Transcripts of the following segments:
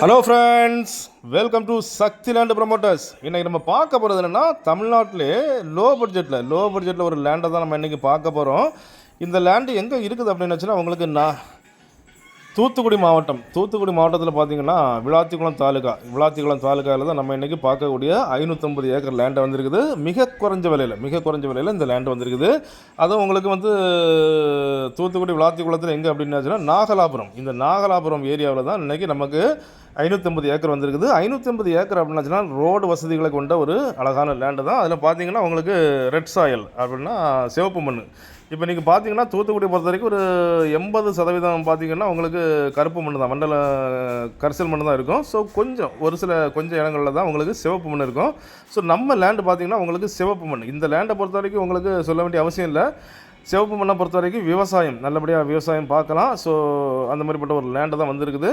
Hello friends welcome to Sakthi land promoters இன்றைக்கி நம்ம பார்க்க போகிறது என்னென்னா தமிழ்நாட்டிலே லோ பட்ஜெட்டில் லோ பட்ஜெட்டில் ஒரு லேண்டை தான் நம்ம இன்றைக்கி பார்க்க போகிறோம் இந்த லேண்டு எங்கே இருக்குது அப்படின்னு வச்சுன்னா உங்களுக்கு நான் தூத்துக்குடி மாவட்டம் தூத்துக்குடி மாவட்டத்தில் பார்த்தீங்கன்னா விளாத்திக்குளம் தாலுக்கா விளாத்திக்குளம் தாலுக்காவில் தான் நம்ம இன்றைக்கி பார்க்கக்கூடிய ஐநூற்றம்பது ஏக்கர் லேண்டை வந்திருக்குது. மிக குறைஞ்ச விலையில் மிக குறைஞ்ச விலையில் இந்த லேண்டு வந்திருக்குது. அதுவும் உங்களுக்கு வந்து தூத்துக்குடி விளாத்திக்குளத்தில் எங்கே அப்படின்னாச்சுன்னா நாகலாபுரம். இந்த நாகலாபுரம் ஏரியாவில் தான் இன்றைக்கி நமக்கு ஐநூற்றம்பது ஏக்கர் வந்திருக்குது. ஐநூற்றம்பது ஏக்கர் அப்படின்னாச்சுன்னா ரோடு வசதிகளை கொண்ட ஒரு அழகான லேண்டு தான். அதில் பார்த்தீங்கன்னா உங்களுக்கு ரெட் சாயல் அப்படின்னா சிவப்பு மண் இப்போ நீங்கள் பார்த்தீங்கன்னா தூத்துக்குடி பொறுத்த வரைக்கும் ஒரு எண்பது சதவீதம் பார்த்தீங்கன்னா உங்களுக்கு கருப்பு மண் தான். மண்டல கரிசல் மண் தான் இருக்கும். ஸோ கொஞ்சம் ஒரு சில கொஞ்சம் இடங்களில் தான் உங்களுக்கு சிவப்பு மண் இருக்கும். ஸோ நம்ம லேண்டு பார்த்தீங்கன்னா உங்களுக்கு சிவப்பு மண் இந்த லேண்டை பொறுத்த வரைக்கும் உங்களுக்கு சொல்ல வேண்டிய அவசியம் இல்லை. சிவப்பு மண்ணை பொறுத்த வரைக்கும் விவசாயம் நல்லபடியாக விவசாயம் பார்க்கலாம். ஸோ அந்த மாதிரிப்பட்ட ஒரு லேண்டு தான் வந்திருக்குது.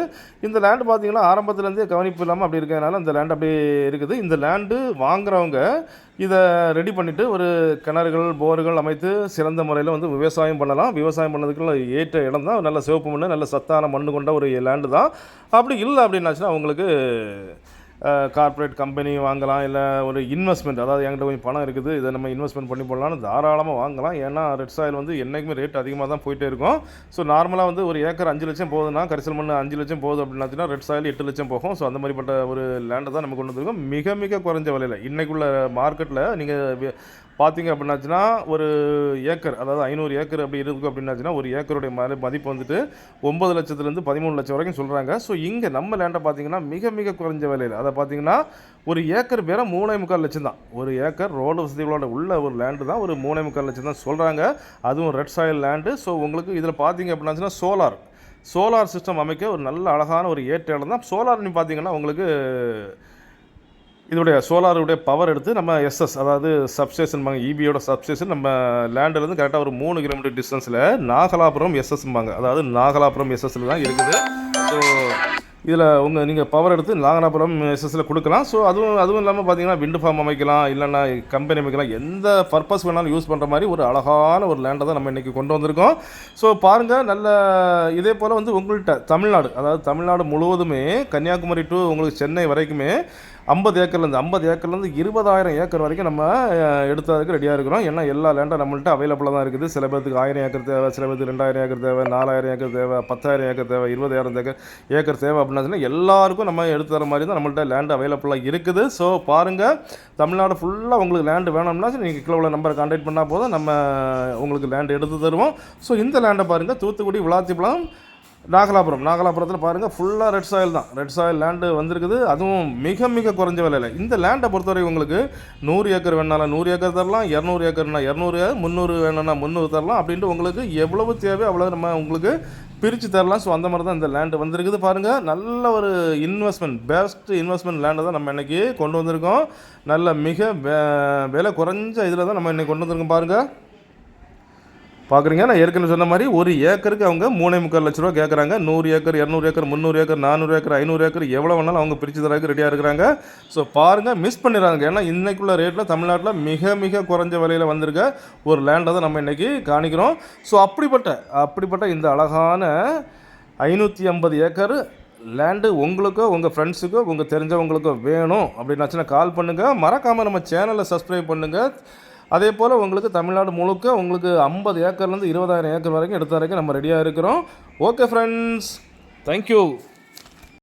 இந்த லேண்டு பார்த்தீங்கன்னா ஆரம்பத்துலேருந்தே கவனிப்பு இல்லாமல் அப்படி இருக்கிறதுனால இந்த லேண்டு அப்படியே இருக்குது. இந்த லேண்டு வாங்குறவங்க இதை ரெடி பண்ணிவிட்டு ஒரு கிணறுகள் போர்கள் அமைத்து சிறந்த முறையில் வந்து விவசாயம் பண்ணலாம். விவசாயம் பண்ணதுக்குள்ள ஏற்ற இடம் தான். நல்ல சிவப்பு மண் நல்ல சத்தான மண் கொண்ட ஒரு லேண்டு தான். அப்படி இல்லை அப்படின்னாச்சுன்னா அவங்களுக்கு கார்ப்பரேட் கம்பெனி வாங்கலாம் இல்லை ஒரு இன்வெஸ்ட்மெண்ட் அதாவது என்கிட்ட கொஞ்சம் பணம் இருக்குது இதை நம்ம இன்வெஸ்ட்மெண்ட் பண்ணி போடலாம்னு தாராளமாக வாங்கலாம். ஏன்னா ரெட் சாயில் வந்து என்றைக்குமே ரேட் அதிகமாக தான் போயிட்டே இருக்கும். ஸோ நார்மலாக வந்து ஒரு ஏக்கர் அஞ்சு லட்சம் போகுதுன்னா கரிசல் மண் அஞ்சு லட்சம் போகுது அப்படின்னாச்சுன்னா ரெட் சாயில் எட்டு லட்சம் போகும். ஸோ அந்த மாதிரிப்பட்ட ஒரு லேண்டை தான் நம்ம கொண்டு வந்துருக்கோம். மிக மிக குறைஞ்ச விலையில். இன்றைக்குள்ள மார்க்கெட்டில் நீங்கள் பார்த்தீங்க அப்படின்னாச்சுன்னா ஒரு ஏக்கர் அதாவது ஐநூறு ஏக்கர் அப்படி இருக்குது அப்படின்னாச்சுன்னா ஒரு ஏக்கருடைய மதி மதிப்பு வந்துட்டு ஒம்பது லட்சத்துலேருந்து பதிமூணு லட்சம் வரைக்கும் சொல்கிறாங்க ஸோ இங்கே நம்ம லேண்டை பார்த்தீங்கன்னா மிக மிக குறைஞ்ச விலையில் அதை பார்த்தீங்கன்னா ஒரு ஏக்கர் பேர மூணே முக்கால் லட்சம் தான். ஒரு ஏக்கர் ரோடு வசதிகளோட உள்ள ஒரு லேண்டு தான் ஒரு மூணே முக்கால் லட்சம் தான் சொல்கிறாங்க அதுவும் ரெட் சாயில் லேண்டு ஸோ உங்களுக்கு இதில் பார்த்தீங்க அப்படின்னாச்சுன்னா சோலார் சோலார் சிஸ்டம் அமைக்க ஒரு நல்ல அழகான ஒரு ஏற்ற இடம் தான். சோலார்னு பார்த்தீங்கன்னா உங்களுக்கு இதோடைய சோலாருடைய பவர் எடுத்து நம்ம எஸ்எஸ் அதாவது சப்ஸ்டேஷன்பாங்க இபியோட சப்ஸ்டேஷன் நம்ம லேண்ட்லேருந்து கரெக்டாக ஒரு மூணு கிலோமீட்டர் டிஸ்டன்ஸில் நாகலாபுரம் எஸ்எஸ்ம்பாங்க அதாவது நாகலாபுரம் எஸ்எஸ்ல தான் இருக்குது. ஸோ இதில் உங்கள் நீங்கள் பவர் எடுத்து நாகலாபுரம் எஸ்எஸ்ல கொடுக்கலாம். ஸோ அதுவும் அதுவும் இல்லாமல் பார்த்தீங்கன்னா விண்டு ஃபார்ம் அமைக்கலாம் இல்லைன்னா கம்பெனி அமைக்கலாம். எந்த பர்பஸ் வேணாலும் யூஸ் பண்ணுற மாதிரி ஒரு அழகான ஒரு லேண்டை தான் நம்ம இன்றைக்கி கொண்டு வந்திருக்கோம். ஸோ பாருங்கள் நல்ல இதே போல் வந்து உங்கள்கிட்ட தமிழ்நாடு அதாவது தமிழ்நாடு முழுவதுமே கன்னியாகுமரி டு உங்களுக்கு சென்னை வரைக்குமே ஐம்பது ஏக்கர்லேருந்து ஐம்பது ஏக்கர்லேருந்து இருபதாயிரம் ஏக்கர் வரைக்கும் நம்ம எடுத்ததுக்கு ரெடியாக இருக்கிறோம். ஏன்னா எல்லா லேண்டும் நம்மள்ட்ட அவைலபிளாக தான் இருக்குது. சில பேருக்கு ஆயிரம் ஏக்கர் தேவை சில பேருக்கு ரெண்டாயிரம் ஏக்கர் தேவை நாலாயிரம் ஏக்கர் தேவை பத்தாயிரம் ஏக்கர் தேவை இருபதாயிரம் ஏக்கர் ஏக்கர் தேவை அப்படின்னா எல்லாருக்கும் நம்ம எடுத்து தர மாதிரி தான் நம்மள்ட்ட லேண்டு அவைலபிளாக இருக்குது. ஸோ பாருங்கள் தமிழ்நாடு ஃபுல்லாக உங்களுக்கு லேண்டு வேணும்னா நீங்கள் கிளவில் நம்பரை கான்டாக்ட் பண்ணால் போதும். நம்ம உங்களுக்கு லேண்டு எடுத்து தருவோம். ஸோ இந்த லேண்டை பாருங்கள் தூத்துக்குடி விளாத்திப்பழம் நாகலாபுரம் நாகலாபுரத்தில் பாருங்கள் ஃபுல்லாக ரெட் சாயில் தான். ரெட் சாயில் லேண்டு வந்திருக்குது. அதுவும் மிக மிக குறைஞ்ச விலையில். இந்த லேண்டை பொறுத்தவரை உங்களுக்கு நூறு ஏக்கர் வேணாலும் நூறு ஏக்கர் தரலாம் இரநூறு ஏக்கர்னா இரநூறு முந்நூறு வேணும்னா முந்நூறு தரலாம். அப்படின்ட்டு உங்களுக்கு எவ்வளவு தேவை அவ்வளோ நம்ம உங்களுக்கு பிரித்து தரலாம். ஸோ அந்த மாதிரி தான் இந்த லேண்டு வந்திருக்குது பாருங்கள் நல்ல ஒரு இன்வெஸ்ட்மெண்ட் பெஸ்ட் இன்வெஸ்ட்மெண்ட் லேண்டை தான் நம்ம இன்றைக்கி கொண்டு வந்திருக்கோம். நல்ல மிக விலை குறைஞ்ச இதில் தான் நம்ம இன்றைக்கி கொண்டு வந்திருக்கோம் பாருங்கள் பார்க்குறீங்க நான் ஏற்கனவே சொன்ன மாதிரி ஒரு ஏக்கருக்கு அவங்க மூணே முக்கால் லட்ச ரூபா கேட்குறாங்க நூறு ஏக்கர் இரநூறு ஏக்கர் முந்நூறு ஏக்கர் நானூறு ஏக்கர் ஐநூறு ஏக்கர் எவ்வளோ வேணாலும் அவங்க பிரித்து தரக்கு ரெடியாக இருக்கிறாங்க. ஸோ பாருங்கள் மிஸ் பண்ணிடுறாங்க ஏன்னா இன்றைக்குள்ள ரேட்டில் தமிழ்நாட்டில் மிக மிக குறைஞ்ச விலையில் வந்திருக்க ஒரு லேண்டை தான் நம்ம இன்றைக்கி காணிக்கிறோம். ஸோ அப்படிப்பட்ட அப்படிப்பட்ட இந்த அழகான ஐநூற்றி ஐம்பது ஏக்கர் லேண்டு உங்களுக்கோ உங்கள் ஃப்ரெண்ட்ஸுக்கோ உங்கள் தெரிஞ்சவங்களுக்கோ வேணும் அப்படின்னாச்சுன்னா கால் பண்ணுங்கள் மறக்காமல் நம்ம சேனலை சப்ஸ்கிரைப் பண்ணுங்கள் அதே போல் உங்களுக்கு தமிழ்நாடு முழுக்க உங்களுக்கு ஐம்பது ஏக்கர்லேருந்து இருபதாயிரம் ஏக்கர் வரைக்கும் எடுத்த வரைக்கும் நம்ம ரெடியாக இருக்கிறோம். Okay friends thank you